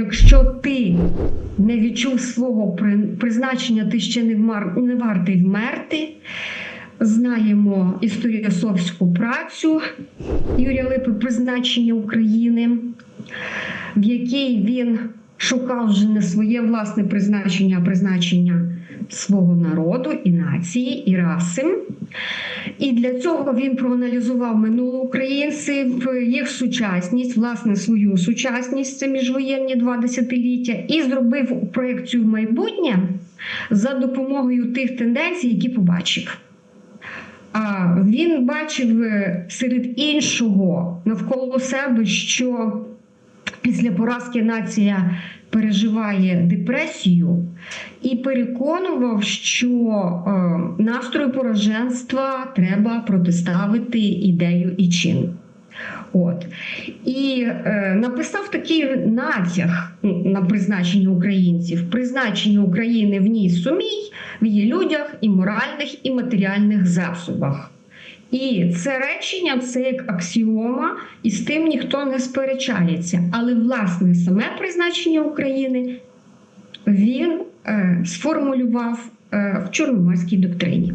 якщо ти не відчув свого призначення, ти ще не, вмар, не вартий вмерти. Знаємо історіосовську працю Юрія Липи призначення України, в якій він шукав вже не своє власне призначення, а призначення свого народу і нації, і раси. І для цього він проаналізував минуле українців, їх сучасність, власне, свою сучасність, це міжвоєнні два десятиліття, і зробив проекцію в майбутнє за допомогою тих тенденцій, які побачив. А він бачив е, серед іншого навколо себе, що після поразки нація переживає депресію, і переконував, що е, настрою пораженства треба протиставити ідею і чин. От. І е, написав такий натяг на призначення українців. Призначення України в ній сумій в її людях і моральних, і матеріальних засобах. І це речення це як аксіома, і з тим ніхто не сперечається. Але власне саме призначення України він е, сформулював е, в Чорноморській доктрині.